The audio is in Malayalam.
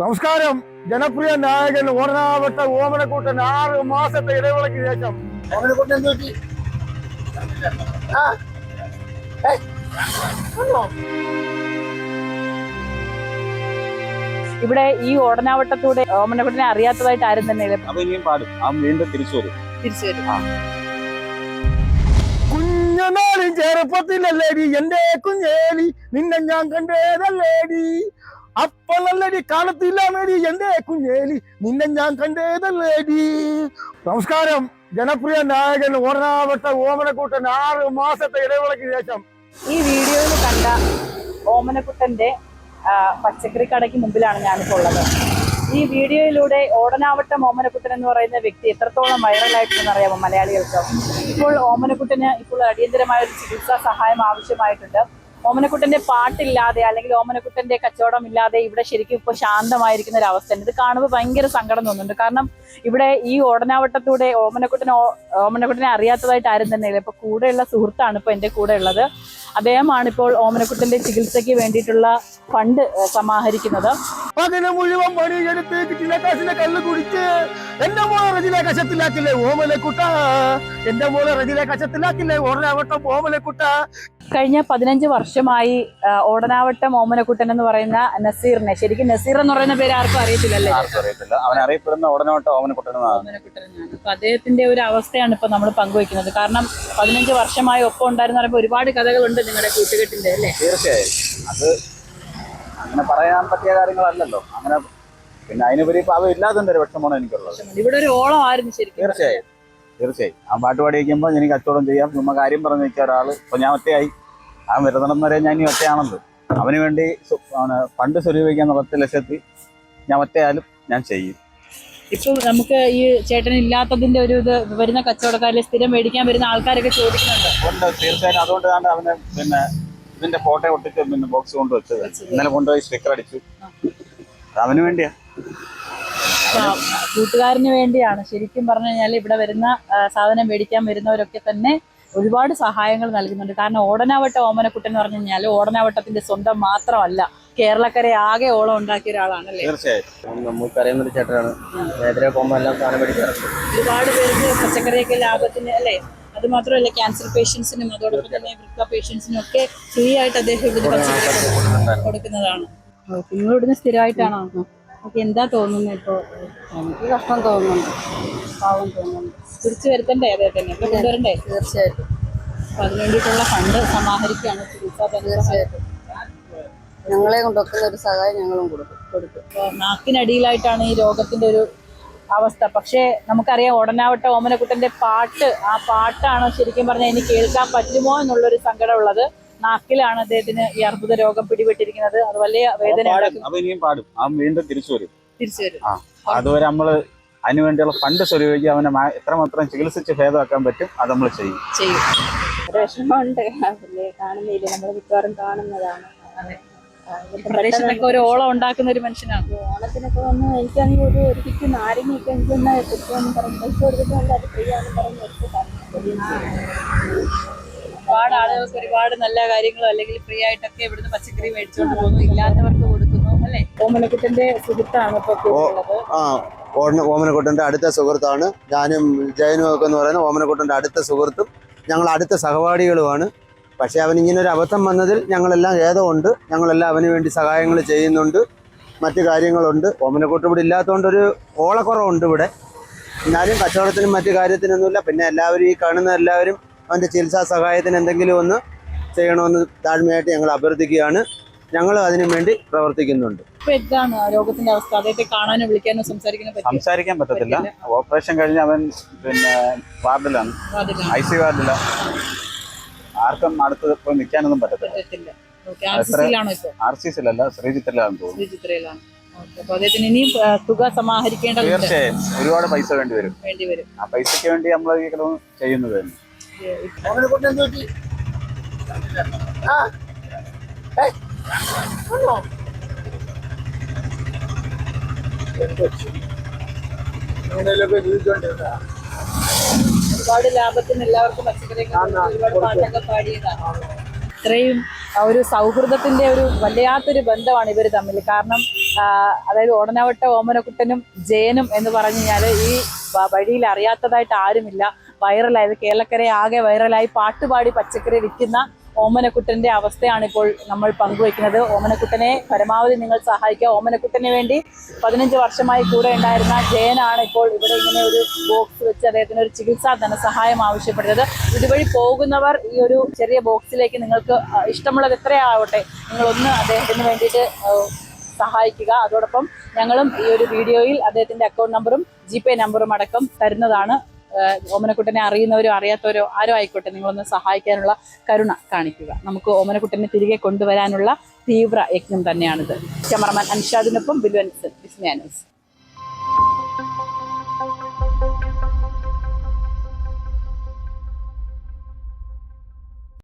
നമസ്കാരം. ജനപ്രിയ നായകൻ ഓർണാവട്ട ഓമനക്കൂട്ടൻ ആറ് മാസത്തെ ഇടവേളയ്ക്ക് ശേഷം. ഓമനക്കൂട്ടൻ എന്ത് പറ്റി? ഇവിടെ ഈ ഓടനാവട്ടത്തൂടെ ഓമനക്കുട്ടനെ അറിയാത്തതായിട്ട് ആരും തന്നെ ഇല്ല. അപ്പൊ ഇനിയും പാടും. ആ വീണ്ടും തിരിച്ചു വരും. തിരിച്ചു വരും. കുഞ്ഞനാളും ചെറുപ്പത്തിലല്ലേടി എന്റെ കുഞ്ഞേലി നിന്നെ ഞാൻ കണ്ടേതല്ലേടി. അപ്പളല്ലടി കാണത്തില്ലാമേടി എന്റെ കുഞ്ഞേലി. നിന്നെ ഞാൻ കണ്ടേതല്ലേടി. നമസ്കാരം. ജനപ്രിയ നായകൻ ഓർണാവട്ട ഓമനക്കൂട്ടൻ ആറ് മാസത്തെ ഇടവേളയ്ക്ക് ശേഷം. ഈ വീഡിയോയിൽ കണ്ട ഓമനക്കുട്ടന്റെ പച്ചക്കറി കടയ്ക്ക് മുമ്പിലാണ് ഞാനിപ്പോൾ ഉള്ളത്. ഈ വീഡിയോയിലൂടെ ഓടനാവട്ടം ഓമനക്കുട്ടൻ എന്ന് പറയുന്ന വ്യക്തി എത്രത്തോളം വൈറലായിട്ടുണ്ടെന്ന് അറിയാമോ മലയാളികൾക്ക്? ഇപ്പോൾ ഓമനക്കുട്ടന് ഇപ്പോൾ അടിയന്തരമായ ഒരു ചികിത്സാ സഹായം ആവശ്യമായിട്ടുണ്ട്. ഓമനക്കുട്ടന്റെ പാട്ടില്ലാതെ അല്ലെങ്കിൽ ഓമനക്കുട്ടന്റെ കച്ചവടം ഇല്ലാതെ ഇവിടെ ശരിക്കും ഇപ്പോൾ ശാന്തമായിരിക്കുന്ന ഒരു അവസ്ഥയാണ്. ഇത് കാണുമ്പോൾ ഭയങ്കര സങ്കടം തോന്നുന്നുണ്ട്. കാരണം ഇവിടെ ഈ ഓടനാവട്ടത്തൂടെ ഓമനക്കുട്ടനെ ഓമനക്കുട്ടനെ അറിയാത്തതായിട്ട് ആരും തന്നെ ഇല്ല ഇപ്പൊ കൂടെയുള്ള സുഹൃത്താണ് ഇപ്പൊ എന്റെ കൂടെ ഉള്ളത്. അദ്ദേഹമാണ് ഇപ്പോൾ ഓമനക്കുട്ടന്റെ ചികിത്സയ്ക്ക് വേണ്ടിയിട്ടുള്ള ഫണ്ട് സമാഹരിക്കുന്നത്. അങ്ങനെ മുഴുവൻ പണിയെടുത്ത് കിട്ടിയ കാശിലെ കല്ല് കുടിച്ച് എന്റെ മോളെ റജിലെ കശത്തിലാക്കില്ലേ ഓമലക്കുട്ട എന്റെ മോളെ റജിലെ കശത്തിലാക്കില്ലേ ഓർണാവട്ടം ഓമലക്കുട്ട കഴിഞ്ഞ പതിനഞ്ച് വർഷമായി ഓടനാവട്ടം ഓമനക്കുട്ടൻ എന്ന് പറയുന്ന നസീറിനെ. ശരിക്കും നസീർ എന്ന് പറയുന്ന പേര് ആർക്കും അറിയത്തില്ലല്ലേ? ആർക്കും അറിയത്തില്ല. അവൻ അറിയപ്പെടുന്ന ഓടനാവട്ടം ഓമനക്കുട്ടൻ ഓമനക്കുട്ടനാണ് അപ്പൊ അദ്ദേഹത്തിന്റെ ഒരു അവസ്ഥയാണ് ഇപ്പൊ നമ്മൾ പങ്കുവെക്കുന്നത്. കാരണം പതിനഞ്ച് വർഷമായി ഒപ്പം ഉണ്ടായിരുന്ന പറയുമ്പോൾ ഒരുപാട് കഥകളുണ്ട്. നിങ്ങളുടെ കൂട്ടുകെട്ടിന്റെ അല്ലേ? തീർച്ചയായും. അത് അങ്ങനെ പറയാൻ പറ്റിയ കാര്യങ്ങളല്ലല്ലോ. അങ്ങനെ പിന്നെ അതിനുപരി പാവം ഇല്ലാത്തതിന്റെ ഒരു വിഷമമാണ് എനിക്കുള്ളത്. ഇവിടെ ഒരു ഓളം ആയിരുന്നു ശരിക്കും. തീർച്ചയായും. തീർച്ചയായും. ആ പാട്ട് പാടി വയ്ക്കുമ്പോൾ എനിക്ക് കച്ചവടം ചെയ്യാം. ചുമ്മാ കാര്യം പറഞ്ഞു നിൽക്കുക ഒരാൾ ഇപ്പൊ ഞാൻ ഒറ്റയായി. ആ വരുന്നിടം വരെ ഞാൻ ഇനി ഒറ്റയാണല്ലോ. അവന് വേണ്ടി പണ്ട് ഫണ്ട് സ്വരൂപിക്കാൻ പത്ത് ലക്ഷത്തി ഞാൻ ഒറ്റയാലും ഞാൻ ചെയ്യും. ഇപ്പൊ നമുക്ക് ഈ ചേട്ടൻ ഇല്ലാത്തതിന്റെ ഒരു ഇത് വരുന്ന കച്ചവടക്കാരിൽ സ്ഥിരം മേടിക്കാൻ വരുന്ന ആൾക്കാരൊക്കെ ചോദിക്കുന്നുണ്ട്. ഉണ്ട് അവന് പിന്നെ ഇതിന്റെ ഫോട്ടോ ഒട്ടിച്ച് പിന്നെ ബോക്സ് കൊണ്ട് വെച്ചത് ഇന്നലെ കൊണ്ടുപോയി സ്റ്റിക്കർ അടിച്ചു. അവന് വേണ്ടിയാ. കൂട്ടുകാരന് വേണ്ടിയാണ്. ശരിക്കും പറഞ്ഞു കഴിഞ്ഞാൽ ഇവിടെ വരുന്ന സാധനം മേടിക്കാൻ വരുന്നവരൊക്കെ തന്നെ ഒരുപാട് സഹായങ്ങൾ നൽകുന്നുണ്ട്. കാരണം ഓടനാവട്ട ഓമനക്കുട്ടൻ എന്ന് പറഞ്ഞു കഴിഞ്ഞാൽ ഓടനാവട്ടത്തിന്റെ സ്വന്തം മാത്രമല്ല. കേരളക്കരെ ആകെ ഓളം ഉണ്ടാക്കിയ ഒരാളാണല്ലേ? തീർച്ചയായും നമുക്കറിയുന്ന ഒരു ചേട്ടനാണ്. എതിരെ പോകുമ്പോൾ എല്ലാം സാധനം മേടിക്കാറുണ്ട് ഒരുപാട് പേർക്ക് പച്ചക്കറിയൊക്കെ ലാഭത്തിന് അല്ലേ? അത് മാത്രമല്ല ക്യാൻസർ പേഷ്യൻസിനും അതോടൊപ്പം തന്നെ വൃക്ക പേഷ്യൻസിനും ഒക്കെ ഫ്രീ ആയിട്ട് അദ്ദേഹം ഇവിടുന്ന് പച്ചക്കറി കൊടുക്കുന്നതാണ്. നിങ്ങൾ ഇവിടുന്ന് സ്ഥിരമായിട്ടാണോ? ഓക്കെ എന്താ തോന്നുന്നത് ഇപ്പോ? എനിക്ക് കഷ്ടം തോന്നുന്നുണ്ട് പാവം തോന്നുന്നുണ്ട് തിരിച്ചു വരുത്തണ്ടേ? അദ്ദേഹത്തിന് ഇവിടെ കൊണ്ടുവരണ്ടേ? തീർച്ചയായിട്ടും. അപ്പൊ അതിനുവേണ്ടിയിട്ടുള്ള ഫണ്ട് സമാഹരിക്കുകയാണ്. ചികിത്സാ തീർച്ചയായിട്ടും. ഞങ്ങളെ കൊണ്ടൊക്കുന്ന ഒരു സഹായം ഞങ്ങളും കൊടുക്കും കൊടുക്കും. നാക്കിനടിയിലായിട്ടാണ് ഈ രോഗത്തിന്റെ ഒരു അവസ്ഥ. പക്ഷേ നമുക്കറിയാം ഉടനാവട്ടെ ഓമനക്കുട്ടന്റെ പാട്ട് ആ പാട്ടാണ് ശരിക്കും പറഞ്ഞാൽ ഇനി കേൾക്കാൻ പറ്റുമോ എന്നുള്ളൊരു സങ്കടമുള്ളത്. നാക്കിലാണ് അദ്ദേഹത്തിന് ഈ അർബുദ രോഗം പിടിപെട്ടിരിക്കുന്നത്. അത് വലിയ വേദന പാടും. വീണ്ടും തിരിച്ചു വരും. തിരിച്ചു വരും. ആ അതുവരെ നമ്മൾ അതിനു വേണ്ടിയുള്ള ഫണ്ട് സ്വരൂപിക്കുക അവനെ എത്രമാത്രം ചികിത്സിച്ച് ഭേദമാക്കാൻ പറ്റും അത് നമ്മൾ ചെയ്യും. ചെയ്യും. വിഷമമുണ്ട്. കാണുന്നില്ല. നമ്മൾ മിക്കവാറും കാണുന്നതാണ്. പ്രദേശത്തൊക്കെ ഒരു ഓളം ഉണ്ടാക്കുന്ന ഒരു മനുഷ്യനാണ്. ഓണത്തിനൊക്കെ വന്ന് എനിക്കാണെങ്കിൽ ഒരു ഒരു കിറ്റ് നാരങ്ങയൊക്കെ എനിക്കൊന്ന് കിട്ടുമെന്ന് പറഞ്ഞു പൈസ കൊടുത്തിട്ട് അത് ഫ്രീ ആണെന്ന് പറഞ്ഞ് എടുത്ത് തന്നു. ഒരുപാട് ആളുകൾക്ക് ഒരുപാട് നല്ല കാര്യങ്ങളും അല്ലെങ്കിൽ ഫ്രീ ആയിട്ടൊക്കെ ഇവിടുന്ന് പച്ചക്കറി മേടിച്ചുകൊണ്ട് പോകുന്നു ഇല്ലാത്തവർക്ക് കൊടുക്കുന്നു അല്ലേ? ഓമനക്കുട്ടന്റെ സുഹൃത്താണ് ആ അടുത്ത സുഹൃത്താണ്. ഞാനും ജയനും ഒക്കെ എന്ന് പറയുന്ന ഓമനക്കുട്ടന്റെ അടുത്ത സുഹൃത്തും ഞങ്ങൾ അടുത്ത സഹപാഠികളുമാണ്. പക്ഷേ അവൻ ഇങ്ങനെ ഒരു അബദ്ധം വന്നതിൽ ഞങ്ങളെല്ലാം ഖേദമുണ്ട്. ഞങ്ങളെല്ലാം അവന് വേണ്ടി സഹായങ്ങൾ ചെയ്യുന്നുണ്ട്. മറ്റു കാര്യങ്ങളുണ്ട്. ഓമനക്കൂട്ട് ഇവിടെ ഇല്ലാത്തതുകൊണ്ടൊരു ഓളക്കുറവുണ്ട് ഇവിടെ. എന്നാലും കച്ചവടത്തിനും മറ്റു കാര്യത്തിനൊന്നുമില്ല. പിന്നെ എല്ലാവരും ഈ കാണുന്ന എല്ലാവരും അവന്റെ ചികിത്സാ സഹായത്തിന് എന്തെങ്കിലും ഒന്ന് ചെയ്യണമെന്ന് താഴ്മയായിട്ട് ഞങ്ങൾ അഭ്യർത്ഥിക്കുകയാണ്. ഞങ്ങൾ അതിനു വേണ്ടി പ്രവർത്തിക്കുന്നുണ്ട്. എന്താണ് രോഗത്തിന്റെ അവസ്ഥ? അദ്ദേഹത്തെ കാണാനോ വിളിക്കാനോ സംസാരിക്കാനോ പറ്റും സംസാരിക്കാൻ പറ്റത്തില്ല. ഓപ്പറേഷൻ കഴിഞ്ഞ് അവൻ പിന്നെ വാർഡിലാണ്. ഐ സി വാർഡിലാണ്. ആർക്കും അടുത്ത് പോയി നിൽക്കാനൊന്നും പറ്റത്തില്ല. ആർ സി സിയിലാണോ ഇപ്പൊ? ആർ സി സിയിലല്ല ശ്രീചിത്രയിലാണെന്ന് തോന്നുന്നു. അപ്പൊ അദ്ദേഹത്തിന് ഇനിയും തുക സമാഹരിക്കേണ്ട തീർച്ചയായും. ഒരുപാട് പൈസ വേണ്ടി വരും. വേണ്ടി വരും ആ പൈസക്ക് വേണ്ടി നമ്മൾ ഈ കിടന്ന് ചെയ്യുന്നത് തന്നെ ഒരുപാട് ലാഭത്തിന് എല്ലാവർക്കും പച്ചക്കറിയൊക്കെ ഒരുപാട് പാട്ടൊക്കെ പാടിയതാണ്. ഇത്രയും ഒരു സൗഹൃദത്തിന്റെ ഒരു വല്ലാത്തൊരു ബന്ധമാണ് ഇവർ തമ്മിൽ. കാരണം അതായത് ഓടനവട്ട ഓമനക്കുട്ടനും ജയനും എന്ന് പറഞ്ഞു കഴിഞ്ഞാൽ ഈ വഴിയിൽ അറിയാത്തതായിട്ട് ആരുമില്ല. വൈറലായത് കേരളക്കരയെ ആകെ വൈറലായി പാട്ടുപാടി പച്ചക്കറി വിൽക്കുന്ന ഓമനക്കുട്ടന്റെ അവസ്ഥയാണ് ഇപ്പോൾ നമ്മൾ പങ്കുവയ്ക്കുന്നത്. ഓമനക്കുട്ടനെ പരമാവധി നിങ്ങൾ സഹായിക്കുക. ഓമനക്കുട്ടന് വേണ്ടി പതിനഞ്ച് വർഷമായി കൂടെ ഉണ്ടായിരുന്ന ജയനാണ് ഇപ്പോൾ ഇവിടെ ഇങ്ങനെ ഒരു ബോക്സ് വെച്ച് അദ്ദേഹത്തിന് ഒരു ചികിത്സാ ധനസഹായം ആവശ്യപ്പെടുന്നത്. ഇതുവഴി പോകുന്നവർ ഈ ഒരു ചെറിയ ബോക്സിലേക്ക് നിങ്ങൾക്ക് ഇഷ്ടമുള്ളത് എത്രയാവട്ടെ നിങ്ങളൊന്ന് അദ്ദേഹത്തിന് വേണ്ടിയിട്ട് സഹായിക്കുക. അതോടൊപ്പം ഞങ്ങളും ഈ ഒരു വീഡിയോയിൽ അദ്ദേഹത്തിന്റെ അക്കൗണ്ട് നമ്പറും ജി നമ്പറും അടക്കം തരുന്നതാണ്. ഓമനക്കുട്ടനെ അറിയുന്നവരോ അറിയാത്തവരോ ആരോ ആയിക്കോട്ടെ നിങ്ങളൊന്ന് സഹായിക്കാനുള്ള കരുണ കാണിക്കുക. നമുക്ക് ഓമനക്കുട്ടനെ തിരികെ കൊണ്ടുവരാനുള്ള തീവ്ര യജ്ഞം തന്നെയാണിത്. ക്യാമറമാൻ അൻഷാദിനൊപ്പം ബിലുവൻ വിസ്മയാനൂസ്